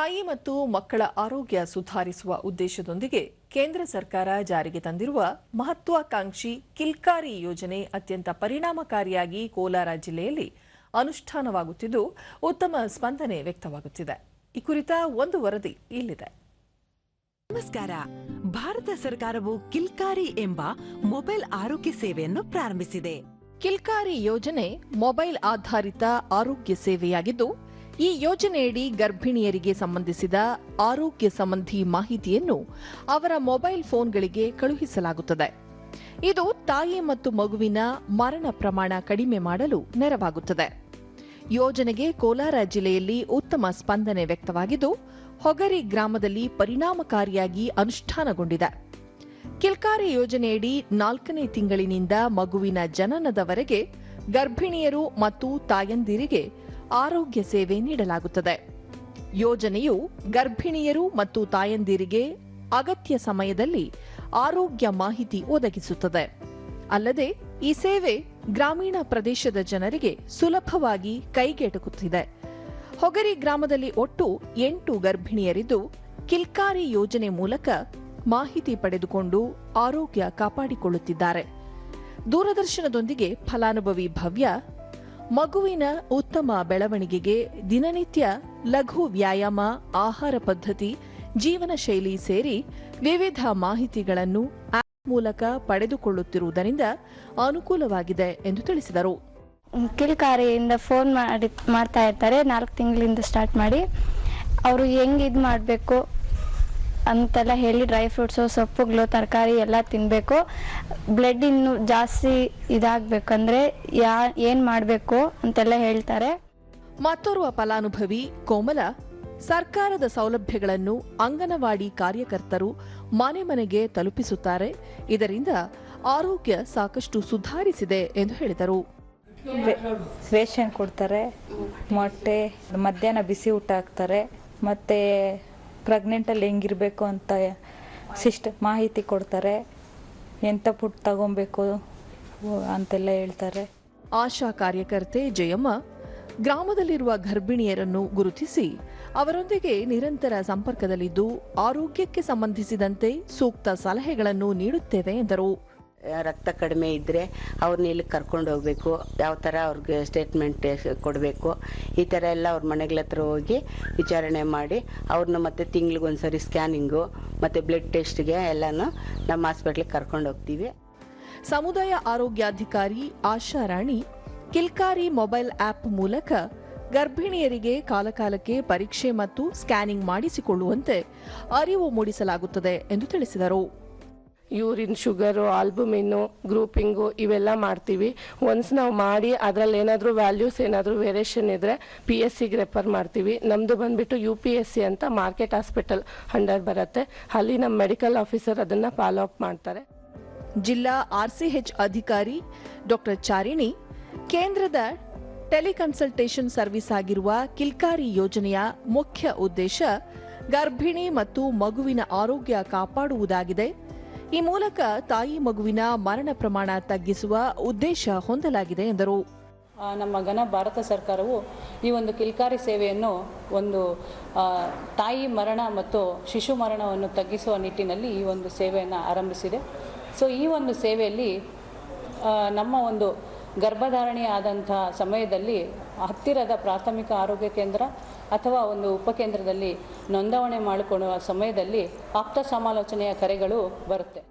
ತಾಯಿ ಮತ್ತು ಮಕ್ಕಳ ಆರೋಗ್ಯ ಸುಧಾರಿಸುವ ಉದ್ದೇಶದೊಂದಿಗೆ ಕೇಂದ್ರ ಸರ್ಕಾರ ಜಾರಿಗೆ ತಂದಿರುವ ಮಹತ್ವಾಕಾಂಕ್ಷಿ ಕಿಲ್ಕಾರಿ ಯೋಜನೆ ಅತ್ಯಂತ ಪರಿಣಾಮಕಾರಿಯಾಗಿ ಕೋಲಾರ ಜಿಲ್ಲೆಯಲ್ಲಿ ಅನುಷ್ಠಾನವಾಗುತ್ತಿದ್ದು ಉತ್ತಮ ಸ್ಪಂದನೆ ವ್ಯಕ್ತವಾಗುತ್ತಿದೆ. ಈ ಕುರಿತ ಒಂದು ವರದಿ ಇಲ್ಲಿದೆ. ನಮಸ್ಕಾರ. ಭಾರತ ಸರ್ಕಾರವು ಕಿಲ್ಕಾರಿ ಎಂಬ ಮೊಬೈಲ್ ಆರೋಗ್ಯ ಸೇವೆಯನ್ನು ಪ್ರಾರಂಭಿಸಿದೆ. ಕಿಲ್ಕಾರಿ ಯೋಜನೆ ಮೊಬೈಲ್ ಆಧಾರಿತ ಆರೋಗ್ಯ ಸೇವೆಯಾಗಿದ್ದು ಈ ಯೋಜನೆಯಡಿ ಗರ್ಭಿಣಿಯರಿಗೆ ಸಂಬಂಧಿಸಿದ ಆರೋಗ್ಯ ಸಂಬಂಧಿ ಮಾಹಿತಿಯನ್ನು ಅವರ ಮೊಬೈಲ್ ಫೋನ್ಗಳಿಗೆ ಕಳುಹಿಸಲಾಗುತ್ತದೆ. ಇದು ತಾಯಿ ಮತ್ತು ಮಗುವಿನ ಮರಣ ಪ್ರಮಾಣ ಕಡಿಮೆ ಮಾಡಲು ನೆರವಾಗುತ್ತದೆ. ಯೋಜನೆಗೆ ಕೋಲಾರ ಜಿಲ್ಲೆಯಲ್ಲಿ ಉತ್ತಮ ಸ್ಪಂದನೆ ವ್ಯಕ್ತವಾಗಿದ್ದು, ಹೊಗರಿ ಗ್ರಾಮದಲ್ಲಿ ಪರಿಣಾಮಕಾರಿಯಾಗಿ ಅನುಷ್ಠಾನಗೊಂಡಿದೆ. ಕಿಲ್ಕಾರಿ ಯೋಜನೆಯಡಿ ನಾಲ್ಕನೇ ತಿಂಗಳಿನಿಂದ ಮಗುವಿನ ಜನನದವರೆಗೆ ಗರ್ಭಿಣಿಯರು ಮತ್ತು ತಾಯಂದಿರಿಗೆ ಆರೋಗ್ಯ ಸೇವೆ ನೀಡಲಾಗುತ್ತದೆ. ಯೋಜನೆಯು ಗರ್ಭಿಣಿಯರು ಮತ್ತು ತಾಯಂದಿರಿಗೆ ಅಗತ್ಯ ಸಮಯದಲ್ಲಿ ಆರೋಗ್ಯ ಮಾಹಿತಿ ಒದಗಿಸುತ್ತದೆ. ಅಲ್ಲದೆ, ಈ ಸೇವೆ ಗ್ರಾಮೀಣ ಪ್ರದೇಶದ ಜನರಿಗೆ ಸುಲಭವಾಗಿ ಕೈಗೆಟುಕುತ್ತಿದೆ. ಹೊಗರಿ ಗ್ರಾಮದಲ್ಲಿ ಒಟ್ಟು ಎಂಟು ಗರ್ಭಿಣಿಯರಿದ್ದು, ಕಿಲ್ಕಾರಿ ಯೋಜನೆ ಮೂಲಕ ಮಾಹಿತಿ ಪಡೆದುಕೊಂಡು ಆರೋಗ್ಯ ಕಾಪಾಡಿಕೊಳ್ಳುತ್ತಿದ್ದಾರೆ. ದೂರದರ್ಶನದೊಂದಿಗೆ ಫಲಾನುಭವಿ ಭವ್ಯ ಮಗುವಿನ ಉತ್ತಮ ಬೆಳವಣಿಗೆಗೆ ದಿನನಿತ್ಯ ಲಘು ವ್ಯಾಯಾಮ, ಆಹಾರ ಪದ್ಧತಿ, ಜೀವನ ಶೈಲಿ ಸೇರಿ ವಿವಿಧ ಮಾಹಿತಿಗಳನ್ನು ಆಪ್ ಮೂಲಕ ಪಡೆದುಕೊಳ್ಳುತ್ತಿರುವುದರಿಂದ ಅನುಕೂಲವಾಗಿದೆ ಎಂದು ತಿಳಿಸಿದರು. ಕಿಲ್ಕಾರಿಯಿಂದ ಫೋನ್ ಮಾಡಿ, ಮಾಡ್ತಾ ಇರ್ತಾರೆ. ನಾಲ್ಕು ತಿಂಗಳಿಂದ ಸ್ಟಾರ್ಟ್ ಮಾಡಿ. ಅವರು ಹೆಂಗೆ ಇದು ಮಾಡಬೇಕು? ಅಂತೆಲ್ಲ ಹೇಳಿ ಡ್ರೈ ಫ್ರೂಟ್ಸು ಸೊಪ್ಪುಗಳು ತರಕಾರಿ ಎಲ್ಲ ತಿನ್ನಬೇಕು ಬ್ಲಡ್ ಇನ್ನು ಜಾಸ್ತಿ ಇದಾಗಬೇಕಂದ್ರೆ ಯಾ ಏನು ಮಾಡಬೇಕು ಅಂತೆಲ್ಲ ಹೇಳ್ತಾರೆ. ಮತ್ತೋರ್ವ ಫಲಾನುಭವಿ ಕೋಮಲ ಸರ್ಕಾರದ ಸೌಲಭ್ಯಗಳನ್ನು ಅಂಗನವಾಡಿ ಕಾರ್ಯಕರ್ತರು ಮನೆ ಮನೆಗೆ ತಲುಪಿಸುತ್ತಾರೆ. ಇದರಿಂದ ಆರೋಗ್ಯ ಸಾಕಷ್ಟು ಸುಧಾರಿಸಿದೆ ಎಂದು ಹೇಳಿದರು. ರೇಷನ್ ಕೊಡ್ತಾರೆ ಮೊಟ್ಟೆ ಮಧ್ಯಾಹ್ನ ಬಿಸಿ ಊಟ ಹಾಕ್ತಾರೆ ಮತ್ತು ಪ್ರೆಗ್ನೆಂಟಲ್ಲಿ ಹೆಂಗಿರಬೇಕು ಅಂತ ಸಿಸ್ಟ್ ಮಾಹಿತಿ ಕೊಡ್ತಾರೆ. ಎಂಥ ಫುಡ್ ತಗೊಬೇಕು ಅಂತೆಲ್ಲ ಹೇಳ್ತಾರೆ. ಆಶಾ ಕಾರ್ಯಕರ್ತೆ ಜಯಮ್ಮ ಗ್ರಾಮದಲ್ಲಿರುವ ಗರ್ಭಿಣಿಯರನ್ನು ಗುರುತಿಸಿ ಅವರೊಂದಿಗೆ ನಿರಂತರ ಸಂಪರ್ಕದಲ್ಲಿದ್ದು ಆರೋಗ್ಯಕ್ಕೆ ಸಂಬಂಧಿಸಿದಂತೆ ಸೂಕ್ತ ಸಲಹೆಗಳನ್ನು ನೀಡುತ್ತೇವೆ ಎಂದರು. ರಕ್ತ ಕಡಿಮೆ ಇದ್ದರೆ ಅವ್ರನ್ನ ಇಲ್ಲಿಗೆ ಕರ್ಕೊಂಡು ಹೋಗಬೇಕು. ಯಾವ ಥರ ಅವ್ರಿಗೆ ಸ್ಟೇಟ್ಮೆಂಟ್ ಕೊಡಬೇಕು. ಈ ಥರ ಎಲ್ಲ ಅವ್ರ ಮನೆಗಳ ಹತ್ರ ಹೋಗಿ ವಿಚಾರಣೆ ಮಾಡಿ ಅವ್ರನ್ನ ಮತ್ತೆ ತಿಂಗ್ಳಿಗೊಂದ್ಸರಿ ಸ್ಕ್ಯಾನಿಂಗು ಮತ್ತು ಬ್ಲಡ್ ಟೆಸ್ಟ್ಗೆ ಎಲ್ಲನೂ ನಮ್ಮ ಹಾಸ್ಪಿಟ್ಲಿಗೆ ಕರ್ಕೊಂಡು ಹೋಗ್ತೀವಿ. ಸಮುದಾಯ ಆರೋಗ್ಯಾಧಿಕಾರಿ ಆಶಾ ರಾಣಿ, ಕಿಲ್ಕಾರಿ ಮೊಬೈಲ್ ಆಪ್ ಮೂಲಕ ಗರ್ಭಿಣಿಯರಿಗೆ ಕಾಲಕಾಲಕ್ಕೆ ಪರೀಕ್ಷೆ ಮತ್ತು ಸ್ಕ್ಯಾನಿಂಗ್ ಮಾಡಿಸಿಕೊಳ್ಳುವಂತೆ ಅರಿವು ಮೂಡಿಸಲಾಗುತ್ತದೆ ಎಂದು ತಿಳಿಸಿದರು. ಯೂರಿನ್, ಶುಗರು, ಆಲ್ಬುಮಿನ್ನು, ಗ್ರೂಪಿಂಗು ಇವೆಲ್ಲ ಮಾಡ್ತೀವಿ. ಒನ್ಸ್ ನಾವು ಮಾಡಿ ಅದರಲ್ಲಿ ಏನಾದರೂ ವ್ಯಾಲ್ಯೂಸ್, ಏನಾದರೂ ವೇರಿಯೇಷನ್ ಇದ್ದರೆ ಪಿ ಎಸ್ ಸಿಗೆ ರೆಫರ್ ಮಾಡ್ತೀವಿ. ನಮ್ಮದು ಬಂದುಬಿಟ್ಟು ಯು ಪಿ ಎಸ್ ಸಿ ಅಂತ ಮಾರ್ಕೆಟ್ ಹಾಸ್ಪಿಟಲ್ ಅಂಡರ್ ಬರುತ್ತೆ. ಅಲ್ಲಿ ನಮ್ಮ ಮೆಡಿಕಲ್ ಆಫೀಸರ್ ಅದನ್ನು ಫಾಲೋ ಅಪ್ ಮಾಡ್ತಾರೆ. ಜಿಲ್ಲಾ ಆರ್ ಸಿ ಆರ್ಸಿಎಚ್ ಅಧಿಕಾರಿ ಡಾಕ್ಟರ್ ಚಾರಿಣಿ, ಕೇಂದ್ರದ ಟೆಲಿಕನ್ಸಲ್ಟೇಷನ್ ಸರ್ವಿಸ್ ಆಗಿರುವ ಕಿಲ್ಕಾರಿ ಯೋಜನೆಯ ಮುಖ್ಯ ಉದ್ದೇಶ ಗರ್ಭಿಣಿ ಮತ್ತು ಮಗುವಿನ ಆರೋಗ್ಯ ಕಾಪಾಡುವುದಾಗಿದೆ. ಈ ಮೂಲಕ ತಾಯಿ ಮಗುವಿನ ಮರಣ ಪ್ರಮಾಣ ತಗ್ಗಿಸುವ ಉದ್ದೇಶ ಹೊಂದಲಾಗಿದೆ ಎಂದರು. ನಮ್ಮ ಘನ ಭಾರತ ಸರ್ಕಾರವು ಈ ಒಂದು ಕಿಲ್ಕಾರಿ ಸೇವೆಯನ್ನು ಒಂದು ತಾಯಿ ಮರಣ ಮತ್ತು ಶಿಶು ಮರಣವನ್ನು ತಗ್ಗಿಸುವ ನಿಟ್ಟಿನಲ್ಲಿ ಈ ಒಂದು ಸೇವೆಯನ್ನು ಆರಂಭಿಸಿದೆ. ಸೊ ಈ ಒಂದು ಸೇವೆಯಲ್ಲಿ ನಮ್ಮ ಒಂದು ಗರ್ಭಧಾರಣೆ ಆದಂಥ ಸಮಯದಲ್ಲಿ ಹತ್ತಿರದ ಪ್ರಾಥಮಿಕ ಆರೋಗ್ಯ ಕೇಂದ್ರ ಅಥವಾ ಒಂದು ಉಪಕೇಂದ್ರದಲ್ಲಿ ನೋಂದಾವಣೆ ಮಾಡಿಕೊಳ್ಳುವ ಸಮಯದಲ್ಲಿ ಆಪ್ತ ಸಮಾಲೋಚನೆಯ ಕರೆಗಳು ಬರುತ್ತೆ.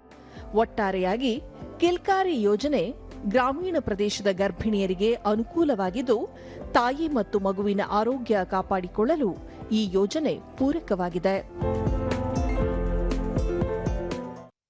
ಒಟ್ಟಾರೆಯಾಗಿ ಕಿಲ್ಕಾರಿ ಯೋಜನೆ ಗ್ರಾಮೀಣ ಪ್ರದೇಶದ ಗರ್ಭಿಣಿಯರಿಗೆ ಅನುಕೂಲವಾಗಿದ್ದು, ತಾಯಿ ಮತ್ತು ಮಗುವಿನ ಆರೋಗ್ಯ ಕಾಪಾಡಿಕೊಳ್ಳಲು ಈ ಯೋಜನೆ ಪೂರಕವಾಗಿದೆ.